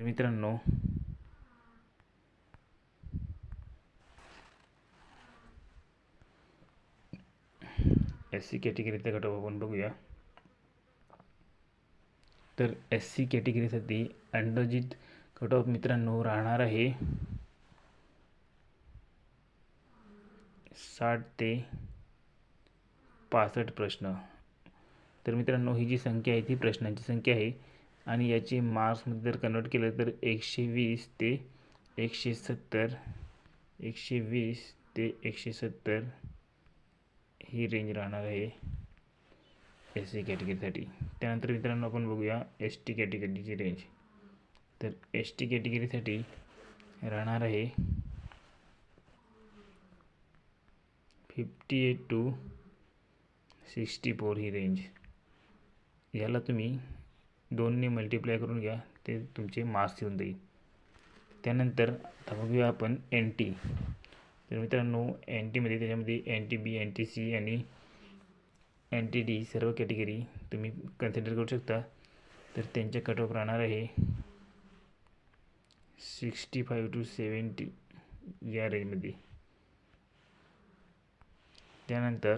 तर मित्रांनो S C कॅटेगरीचा कट ऑफ आपण बघूया तर एस सी कॅटेगरीसाठी अंदाजित कट ऑफ मित्रांनो राहणार आहे साठ ते पासष्ट प्रश्न तर मित्रांनो ही जी संख्या आहे ती प्रश्नांची संख्या आहे आणि याची मार्क्समध्ये जर कन्वर्ट केलं तर एकशे वीस ते एकशे सत्तर एकशे वीस ते एकशे सत्तर ही रेंज राहणार आहे एस सी कॅटेगरीसाठी त्यानंतर मित्रांनो आपण बघूया एस टी कॅटेगरीची रेंज तर एस टी कॅटेगरीसाठी राहणार आहे fifty eight two sixty four ही रेंज याला तुम्ही दोनने मल्टिप्लाय करून घ्या ते तुमचे मार्क्स येऊन जाईल. त्यानंतर आता बघूया आपण एन टी तर मित्रांनो एन टीमध्ये त्याच्यामध्ये N T B N T C आणि एन टी डी सर्व कॅटेगरी तुम्ही कन्सिडर करू शकता. तर त्यांचे कट ऑफ राहणार आहे सिक्स्टी फाईव्ह टू सेवन्टी या रेंजमध्ये त्यानंतर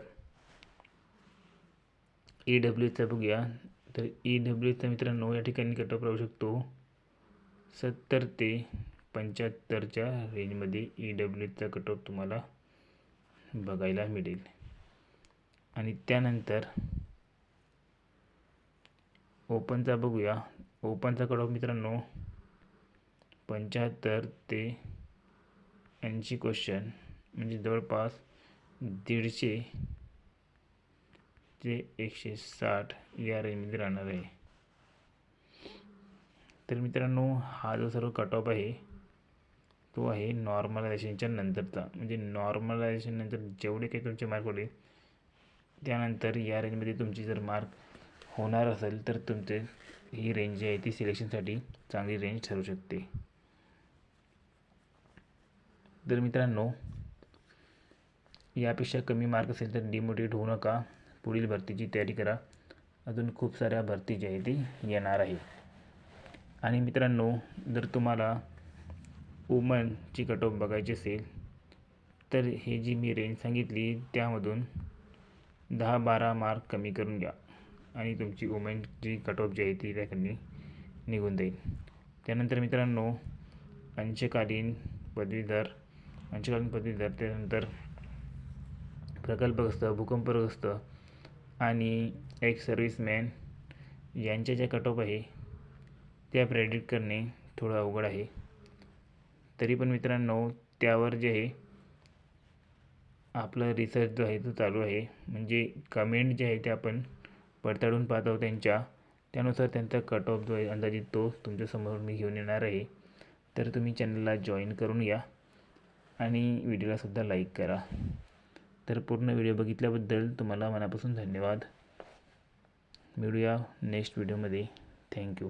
ई डब्ल्यूचा बघूया. तर ई डब्ल्यूचा मित्रांनो या ठिकाणी कटअप राहू शकतो. सत्तर ते पंच्याहत्तरच्या रेंजमध्ये ई डब्ल्यूचा कटअप तुम्हाला बघायला मिळेल. आणि त्यानंतर ओपनचा बघूया. ओपनचा कट मित्रांनो पंच्याहत्तर ते ऐंशी क्वेश्चन म्हणजे जवळपास दीडशे ते एकशे साठ या रेंजमध्ये राहणार आहे. तर मित्रांनो हा जो सर्व कट ऑफ आहे तो आहे नॉर्मलायझेशनच्या नंतरचा. म्हणजे नॉर्मलायझेशन नंतर जेवढे काही तुमचे मार्क होते त्यानंतर या रेंजमध्ये तुमची जर मार्क होणार असेल तर तुमचे ही रेंज जी आहे ती सिलेक्शनसाठी चांगली रेंज ठरू शकते. तर मित्रांनो यापेक्षा कमी मार्क असेल तर डिमोटिवेट होऊ नका. पुढील भरतीची तयारी करा. अजून खूप साऱ्या भरती जी आहे ती येणार आहे. आणि मित्रांनो जर तुम्हाला वुमनची कट ऑफ बघायची असेल तर हे जी मी रेंज सांगितली त्यामधून दहा बारा मार्क कमी करून घ्या. आणि तुमची वुमेनची कट ऑफ जी आहे ती त्याकडे निघून जाईल. त्यानंतर मित्रांनो अंशकालीन पदवीधर अंशकालीन पदवीधर त्यानंतर प्रकल्पग्रस्त भूकंपग्रस्त आणि एक सर्व्हिसमॅन यांच्या ज्या कट आहे त्या प्रेडिक्ट करणे थोडं अवघड आहे. तरी पण मित्रांनो त्यावर जे आहे आपलं रिसर्च जो आहे तो चालू आहे. म्हणजे कमेंट जे आहे ते आपण पडताळून पाहत आहोत त्यांच्या. त्यानुसार त्यांचा कट ऑफ जो आहे अंदाजित तो तुमच्यासमोर मी घेऊन येणार आहे. तर तुम्ही चॅनलला जॉईन करून घ्या आणि व्हिडिओलासुद्धा लाईक करा. तर पूर्ण व्हिडिओ बघितल्याबद्दल तुम्हाला मनापासून धन्यवाद. मिळूया नेक्स्ट व्हिडिओमध्ये थँक्यू